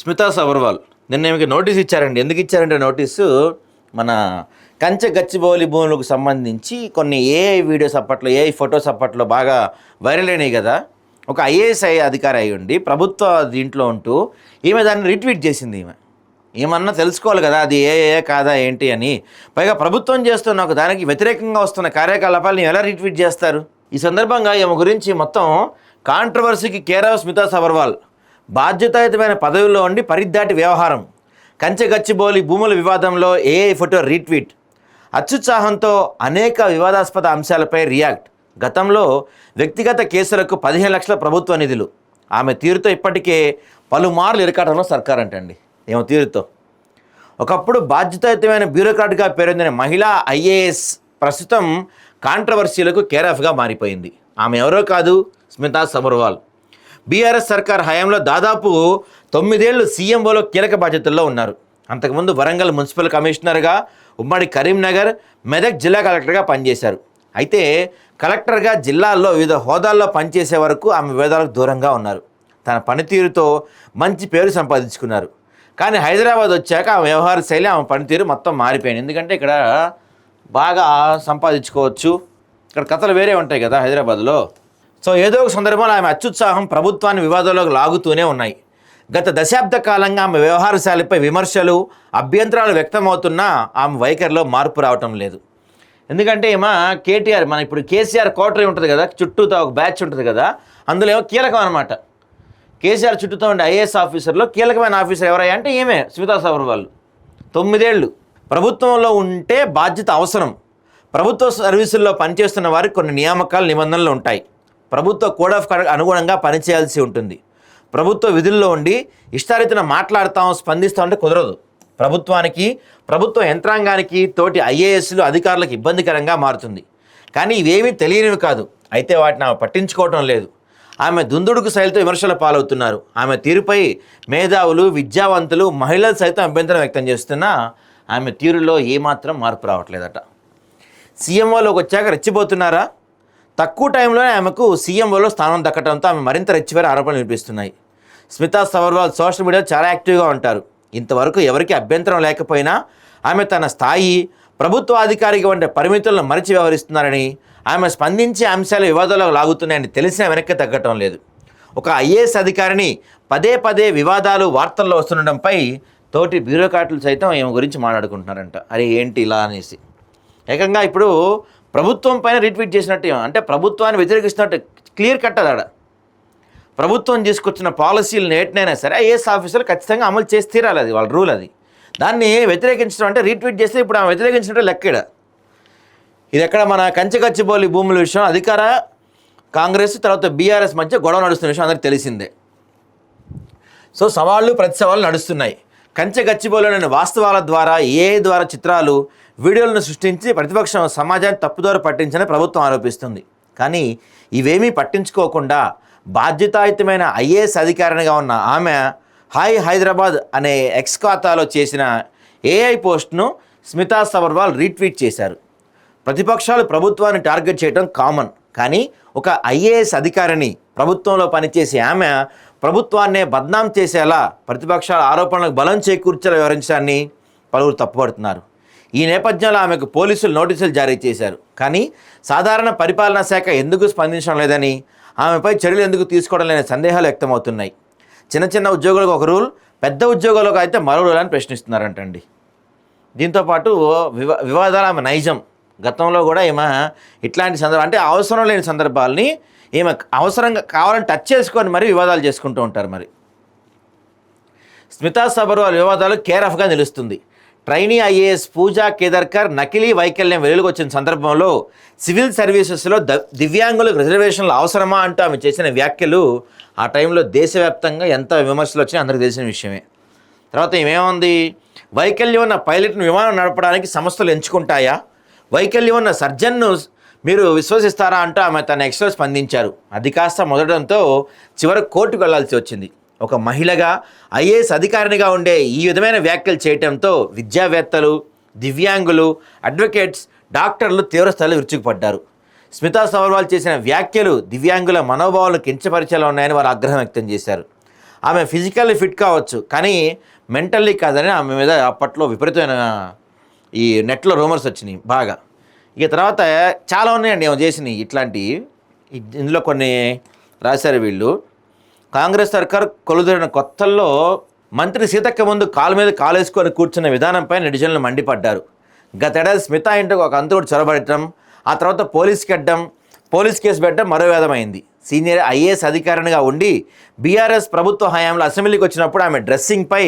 స్మితా సబర్వాల్. నిన్న మీకు నోటీస్ ఇచ్చారండి. ఎందుకు ఇచ్చారంటే నోటీసు మన కంచె గచ్చిబౌలి భూములకు సంబంధించి కొన్ని ఏఐ వీడియోస్ అప్పట్లో ఏఐ ఫొటోస్ అప్పట్లో బాగా వైరల్ అయినాయి కదా. ఒక ఐఏఎస్ అధికారి అయి ఉండి ప్రభుత్వ దీంట్లో ఉంటూ ఈమె దాన్ని రీట్వీట్ చేసింది ఈమె. ఏమన్నా తెలుసుకోవాలి కదా అది ఏ ఏ కాదా ఏంటి అని. పైగా ప్రభుత్వం చేస్తున్న ఒక దానికి వ్యతిరేకంగా వస్తున్న కార్యకలాపాలను ఎలా రీట్వీట్ చేస్తారు? ఈ సందర్భంగా ఈమె గురించి మొత్తం కాంట్రవర్సీకి కేరావ్ స్మితా సబర్వాల్ బాధ్యతాయుతమైన పదవిలో ఉండి పరిద్దాటి వ్యవహారం. కంచె గచ్చిబోలి భూముల వివాదంలో ఏఐ ఫోటో రీట్వీట్. అత్యుత్సాహంతో అనేక వివాదాస్పద అంశాలపై రియాక్ట్. గతంలో వ్యక్తిగత కేసులకు పదిహేను లక్షల ప్రభుత్వ నిధులు. ఆమె తీరుతో ఇప్పటికే పలుమార్లు ఇరకాటంలో సర్కార్ అంటండి. ఏమో తీరుతో. ఒకప్పుడు బాధ్యతాయుతమైన బ్యూరోక్రాట్గా పేరొందిన మహిళా ఐఏఎస్ ప్రస్తుతం కాంట్రవర్సీలకు కేరాఫ్గా మారిపోయింది. ఆమె ఎవరో కాదు స్మితా సబర్వాల్. బీఆర్ఎస్ సర్కార్ హయాంలో దాదాపు తొమ్మిదేళ్ళు సీఎంఓలో కీలక బాధ్యతల్లో ఉన్నారు. అంతకుముందు వరంగల్ మున్సిపల్ కమిషనర్గా ఉమ్మడి కరీంనగర్ మెదక్ జిల్లా కలెక్టర్గా పనిచేశారు. అయితే కలెక్టర్గా జిల్లాల్లో వివిధ హోదాల్లో పనిచేసే వరకు ఆమె వివాదాలకు దూరంగా ఉన్నారు. తన పనితీరుతో మంచి పేరు సంపాదించుకున్నారు. కానీ హైదరాబాద్ వచ్చాక ఆ వ్యవహార శైలి ఆమె పనితీరు మొత్తం మారిపోయింది. ఎందుకంటే ఇక్కడ బాగా సంపాదించుకోవచ్చు. ఇక్కడ కథలు వేరే ఉంటాయి కదా హైదరాబాద్లో. సో ఏదో ఒక సందర్భంలో ఆమె అత్యుత్సాహం ప్రభుత్వాన్ని వివాదంలోకి లాగుతూనే ఉన్నాయి. గత దశాబ్ద కాలంగా ఆమె వ్యవహారశాలపై విమర్శలు అభ్యంతరాలు వ్యక్తమవుతున్నా ఆమె వైఖరిలో మార్పు రావటం లేదు. ఎందుకంటే ఏమో కేటీఆర్ మన ఇప్పుడు కేసీఆర్ కోటరీ ఉంటుంది కదా చుట్టూతో ఒక బ్యాచ్ ఉంటుంది కదా అందులో ఏమో కీలకం అనమాట కేసీఆర్ చుట్టూతో ఉండే ఐఏఎస్ ఆఫీసర్లో కీలకమైన ఆఫీసర్ ఎవరయ్యా అంటే ఈమె స్మితా వాళ్ళు తొమ్మిదేళ్ళు ప్రభుత్వంలో ఉంటే బాధ్యత అవసరం. ప్రభుత్వ సర్వీసుల్లో పనిచేస్తున్న వారికి కొన్ని నియామకాలు నిబంధనలు ఉంటాయి. ప్రభుత్వ కోడ్ ఆఫ్ కండక్ట్ అనుగుణంగా పనిచేయాల్సి ఉంటుంది. ప్రభుత్వ విధుల్లో ఉండి ఇష్టారీతిన మాట్లాడతాం స్పందిస్తాం అంటే కుదరదు. ప్రభుత్వానికి ప్రభుత్వ యంత్రాంగానికి తోటి ఐఏఎస్లు అధికారులకు ఇబ్బందికరంగా మారుతుంది. కానీ ఇవేమీ తెలియనివి కాదు. అయితే వాటిని ఆమె పట్టించుకోవటం లేదు. ఆమె దుందుడుకు శైలితో విమర్శల పాలవుతున్నారు. ఆమె తీరుపై మేధావులు విద్యావంతులు మహిళలు సైతం అభ్యంతరం వ్యక్తం చేస్తున్నా ఆమె తీరులో ఏమాత్రం మార్పు రావట్లేదట. సీఎంఓలోకి వచ్చాక రెచ్చిపోతున్నారా? తక్కువ టైంలోనే ఆమెకు సీఎంఓలో స్థానం దక్కడంతో ఆమె మరింత రెచ్చిపోయిన ఆరోపణలు వినిపిస్తున్నాయి. స్మితా సవర్వాల్ సోషల్ మీడియాలో చాలా యాక్టివ్గా ఉంటారు. ఇంతవరకు ఎవరికి అభ్యంతరం లేకపోయినా ఆమె తన స్థాయి ప్రభుత్వ అధికారికి వంటి పరిమితులను మరిచి వ్యవహరిస్తున్నారని ఆమె స్పందించే అంశాలు వివాదాలకు లాగుతున్నాయని తెలిసిన వెనక్కి తగ్గటం లేదు. ఒక ఐఏఎస్ అధికారిని పదే పదే వివాదాలు వార్తల్లో వస్తుండటంపై తోటి బ్యూరోక్రాట్లు సైతం ఈమె గురించి మాట్లాడుకుంటున్నారంట. అరే ఏంటి ఇలా అనేసి. ఏకంగా ఇప్పుడు ప్రభుత్వం పైన రీట్వీట్ చేసినట్టు అంటే ప్రభుత్వాన్ని వ్యతిరేకిస్తున్నట్టు క్లియర్ కట్ అది ప్రభుత్వం తీసుకొచ్చిన పాలసీలు నేటినైనా సరే ఐఏఎస్ ఆఫీసర్లు ఖచ్చితంగా అమలు చేసి తీరాలి అది వాళ్ళ రూల్ అది. దాన్ని వ్యతిరేకించడం అంటే రీట్వీట్ చేస్తే ఇప్పుడు ఆమె వ్యతిరేకించినట్టు లెక్కడ ఇది ఎక్కడ మన కంచగచ్చిబౌలి భూముల విషయం అధికార కాంగ్రెస్ తర్వాత బీఆర్ఎస్ మధ్య గొడవ నడుస్తున్న విషయం అందరికీ తెలిసిందే. సో సవాళ్ళు ప్రతి సవాళ్ళు నడుస్తున్నాయి. కంచె గచ్చిబోలోని వాస్తవాల ద్వారా ఏ ద్వారా చిత్రాలు వీడియోలను సృష్టించి ప్రతిపక్షం సమాజాన్ని తప్పుదోర పట్టించని ప్రభుత్వం ఆరోపిస్తుంది. కానీ ఇవేమీ పట్టించుకోకుండా బాధ్యతాయుతమైన ఐఏఎస్ అధికారినిగా ఉన్న ఆమె హాయ్ హైదరాబాద్ అనే ఎక్స్ ఖాతాలో చేసిన ఏఐ పోస్ట్ను స్మితా సబర్వాల్ రీట్వీట్ చేశారు. ప్రతిపక్షాలు ప్రభుత్వాన్ని టార్గెట్ చేయడం కామన్. కానీ ఒక ఐఏఎస్ అధికారిని ప్రభుత్వంలో పనిచేసే ఆమె ప్రభుత్వాన్నే బద్నాం చేసేలా ప్రతిపక్షాల ఆరోపణలకు బలం చేకూర్చేలా వివరించడాన్ని పలువురు తప్పుపడుతున్నారు. ఈ నేపథ్యంలో ఆమెకు పోలీసులు నోటీసులు జారీ చేశారు. కానీ సాధారణ పరిపాలనా శాఖ ఎందుకు స్పందించడం లేదని ఆమెపై చర్యలు ఎందుకు తీసుకోవడం లేని సందేహాలు వ్యక్తమవుతున్నాయి. చిన్న చిన్న ఉద్యోగులకు ఒక రూల్ పెద్ద ఉద్యోగులకు అయితే మరో రూల్ అని ప్రశ్నిస్తున్నారంటండి. దీంతోపాటు వివా వివాదాలు ఆమె నైజం. గతంలో కూడా ఈమె ఇట్లాంటి సందర్భం అంటే అవసరం లేని సందర్భాలని ఈమె అవసరంగా కావాలని టచ్ చేసుకొని మరి వివాదాలు చేసుకుంటూ ఉంటారు మరి. స్మితా సబర్వాల్ వివాదాలు కేర్ ఆఫ్గా నిలుస్తుంది. ట్రైనీ ఐఏఎస్ పూజా కేదర్కర్ నకిలీ వైకల్యం వెలుగుకు వచ్చిన సందర్భంలో సివిల్ సర్వీసెస్లో ద దివ్యాంగులకు రిజర్వేషన్లు అవసరమా అంటూ ఆమె చేసిన వ్యాఖ్యలు ఆ టైంలో దేశవ్యాప్తంగా ఎంత విమర్శలు వచ్చినా అందరికీ తెలిసిన విషయమే. తర్వాత ఏమేముంది వైకల్యం ఉన్న పైలట్ను విమానం నడపడానికి సంస్థలు ఎంచుకుంటాయా? వైకల్యం ఉన్న సర్జన్ను మీరు విశ్వసిస్తారా అంటూ ఆమె తన ఎక్స్లో స్పందించారు. అది కాస్త మొదలడంతో చివరకు కోర్టుకు వెళ్ళాల్సి వచ్చింది. ఒక మహిళగా ఐఏఎస్ అధికారినిగా ఉండే ఈ విధమైన వ్యాఖ్యలు చేయటంతో విద్యావేత్తలు దివ్యాంగులు అడ్వకేట్స్ డాక్టర్లు తీవ్రస్థాయిలో విరుచుకుపడ్డారు. స్మితా సవర్వాల్ చేసిన వ్యాఖ్యలు దివ్యాంగుల మనోభావాలను కించపరిచేలా ఉన్నాయని వారు ఆగ్రహం వ్యక్తం చేశారు. ఆమె ఫిజికల్లీ ఫిట్ కావచ్చు కానీ మెంటల్లీ కాదని ఆమె మీద అప్పట్లో విపరీతమైన ఈ నెట్లో రూమర్స్ వచ్చినాయి బాగా. ఇక తర్వాత చాలా ఉన్నాయండి ఏమో చేసినాయి ఇట్లాంటివి ఇందులో కొన్ని రాశారు వీళ్ళు. కాంగ్రెస్ సర్కార్ కొలుదరిన కొత్తల్లో మంత్రి సీతక్క ముందు కాలు మీద కాలు వేసుకొని కూర్చున్న విధానంపై నెటిజన్లు మండిపడ్డారు. గతేడాది స్మిత ఇంటికి ఒక అంతుడు చొరబడటం ఆ తర్వాత పోలీస్కి అడ్డం పోలీస్ కేసు పెట్టడం మరో వేదమైంది. సీనియర్ ఐఏఎస్ అధికారినిగా ఉండి బీఆర్ఎస్ ప్రభుత్వ హయాంలో అసెంబ్లీకి వచ్చినప్పుడు ఆమె డ్రెస్సింగ్పై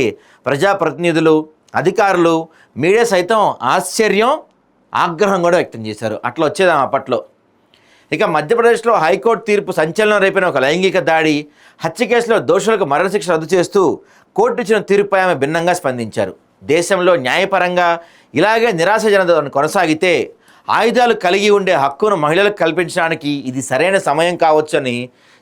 ప్రజాప్రతినిధులు అధికారులు మీడియా సైతం ఆశ్చర్యం ఆగ్రహం కూడా వ్యక్తం చేశారు. అట్లా వచ్చేది అప్పట్లో ఇక మధ్యప్రదేశ్లో హైకోర్టు తీర్పు సంచలనం రేపిన ఒక లైంగిక దాడి హత్య కేసులో దోషులకు మరణశిక్ష రద్దు చేస్తూ కోర్టు ఇచ్చిన తీర్పుపై ఆమె భిన్నంగా స్పందించారు. దేశంలో న్యాయపరంగా ఇలాగే నిరాశజనత కొనసాగితే ఆయుధాలు కలిగి ఉండే హక్కును మహిళలకు కల్పించడానికి ఇది సరైన సమయం కావచ్చని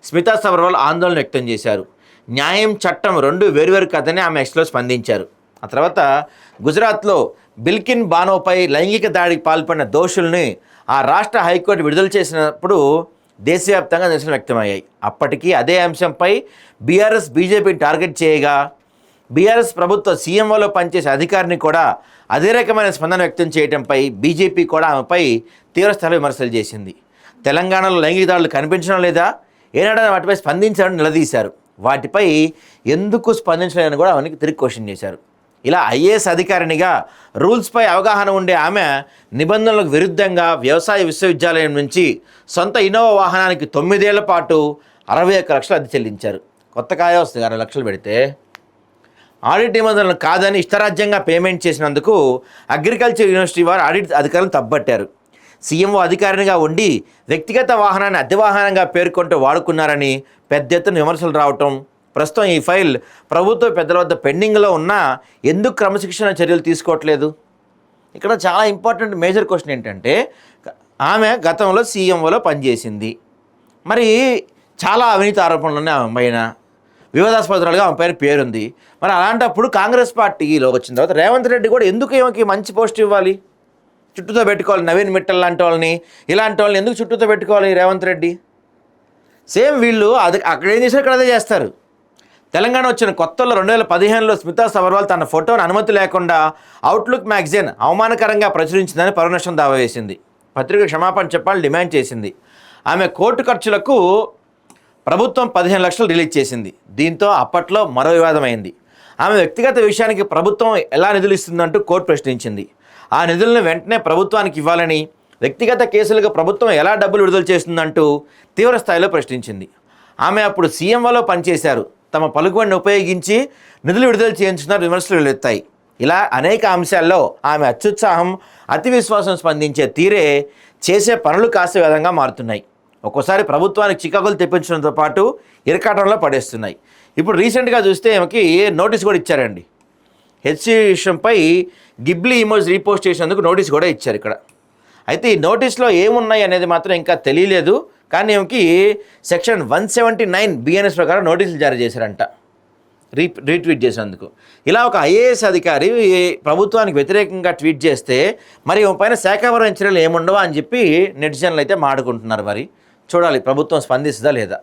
స్మితా సబర్వాల్ ఆందోళన వ్యక్తం చేశారు. న్యాయం చట్టం రెండు వేరువేరు కథనే ఆమె ఎక్స్లో స్పందించారు. ఆ తర్వాత గుజరాత్లో బిల్కిన్ బానోపై లైంగిక దాడికి పాల్పడిన దోషుల్ని ఆ రాష్ట్ర హైకోర్టు విడుదల చేసినప్పుడు దేశవ్యాప్తంగా నిరసన వ్యక్తమయ్యాయి. అప్పటికీ అదే అంశంపై బీఆర్ఎస్ బీజేపీని టార్గెట్ చేయగా బీఆర్ఎస్ ప్రభుత్వ సీఎంఓలో పనిచేసే అధికారిని కూడా అదే రకమైన స్పందన వ్యక్తం చేయడంపై బీజేపీ కూడా ఆమెపై తీవ్రస్థాయి విమర్శలు చేసింది. తెలంగాణలో లైంగిక దాడులు కనిపించడం లేదా? ఏనాడని వాటిపై స్పందించాలని నిలదీశారు. వాటిపై ఎందుకు స్పందించలేదని కూడా ఆమెకి తిరిగి క్వశ్చన్ చేశారు. ఇలా ఐఏఎస్ అధికారినిగా రూల్స్పై అవగాహన ఉండే ఆమె నిబంధనలకు విరుద్ధంగా వ్యవసాయ విశ్వవిద్యాలయం నుంచి సొంత ఇన్నోవా వాహనానికి తొమ్మిదేళ్ళ పాటు అరవై ఒక్క లక్షలు అద్దె చెల్లించారు. కొత్త కాయ వస్తుంది అరవై లక్షలు పెడితే ఆడిట్ నిబంధనలు కాదని ఇష్టరాజ్యంగా పేమెంట్ చేసినందుకు అగ్రికల్చర్ యూనివర్సిటీ వారు ఆడిట్ అధికారులను తప్పట్టారు సీఎంఓ అధికారినిగా ఉండి వ్యక్తిగత వాహనాన్ని అద్దె వాహనంగా పేర్కొంటూ వాడుకున్నారని పెద్ద ఎత్తున విమర్శలు రావటం ప్రస్తుతం ఈ ఫైల్ ప్రభుత్వ పెద్దల వద్ద పెండింగ్లో ఉన్నా ఎందుకు క్రమశిక్షణ చర్యలు తీసుకోవట్లేదు? ఇక్కడ చాలా ఇంపార్టెంట్ మేజర్ క్వశ్చన్ ఏంటంటే ఆమె గతంలో సీఎంఓలో పనిచేసింది. మరి చాలా అవినీతి ఆరోపణలు ఉన్నాయి ఆమె పైన. వివాదాస్పదాలుగా ఆమె పైన పేరుంది. మరి అలాంటప్పుడు కాంగ్రెస్ పార్టీలో వచ్చిన తర్వాత రేవంత్ రెడ్డి కూడా ఎందుకు ఈమెకి మంచి పోస్ట్ ఇవ్వాలి? చుట్టూతో పెట్టుకోవాలి నవీన్ మిట్టల్ లాంటి వాళ్ళని. ఇలాంటి వాళ్ళని ఎందుకు చుట్టూతో పెట్టుకోవాలి రేవంత్ రెడ్డి? సేమ్ వీళ్ళు అది అక్కడ ఏం చేశారు ఇక్కడ అదే చేస్తారు. తెలంగాణ వచ్చిన కొత్తలో రెండు వేల పదిహేనులో స్మితా సబర్వాల్ తన ఫోటోను అనుమతి లేకుండా అవుట్లుక్ మ్యాగజైన్ అవమానకరంగా ప్రచురించిందని పరునష్టం దావా వేసింది. పత్రిక క్షమాపణ చెప్పాలని డిమాండ్ చేసింది. ఆమె కోర్టు ఖర్చులకు ప్రభుత్వం పదిహేను లక్షలు రిలీజ్ చేసింది. దీంతో అప్పట్లో మరో వివాదమైంది ఆమె వ్యక్తిగత విషయానికి ప్రభుత్వం ఎలా నిధులు ఇస్తుందంటూ కోర్టు ప్రశ్నించింది. ఆ నిధులను వెంటనే ప్రభుత్వానికి ఇవ్వాలని వ్యక్తిగత కేసులకు ప్రభుత్వం ఎలా డబ్బులు విడుదల చేస్తుందంటూ తీవ్ర స్థాయిలో ప్రశ్నించింది. ఆమె అప్పుడు సీఎంఓలో పనిచేశారు. తమ పలుకుబడిని ఉపయోగించి నిధులు విడుదల చేయించుకున్న విమర్శలు వెలువెత్తాయి ఇలా అనేక అంశాల్లో ఆమె అత్యుత్సాహం అతి విశ్వాసం స్పందించే తీరే చేసే పనులు కాసే విధంగా మారుతున్నాయి. ఒక్కోసారి ప్రభుత్వానికి చికాకులు తెప్పించడంతో పాటు ఇరకాటంలో పడేస్తున్నాయి. ఇప్పుడు రీసెంట్గా చూస్తే ఆమెకి నోటీస్ కూడా ఇచ్చారండి. హెచ్సి విషయంపై గిబ్లీ ఇమోజ్ రీపోస్ట్ చేసినందుకు నోటీస్ కూడా ఇచ్చారు ఇక్కడ. అయితే ఈ నోటీస్లో ఏమున్నాయి అనేది మాత్రం ఇంకా తెలియలేదు. కానీ ఆమెకి section one seventy nine BNS ప్రకారం నోటీసులు జారీ చేశారంట. రీ రీట్వీట్ చేసేందుకు. ఇలా ఒక ఐఏఎస్ అధికారి ప్రభుత్వానికి వ్యతిరేకంగా ట్వీట్ చేస్తే మరి పైన శాఖాపరమైన చర్యలు ఏముండవా అని చెప్పి నెటిజన్లు అయితే మాడుకుంటున్నారు మరి. చూడాలి ప్రభుత్వం స్పందిస్తుందా లేదా.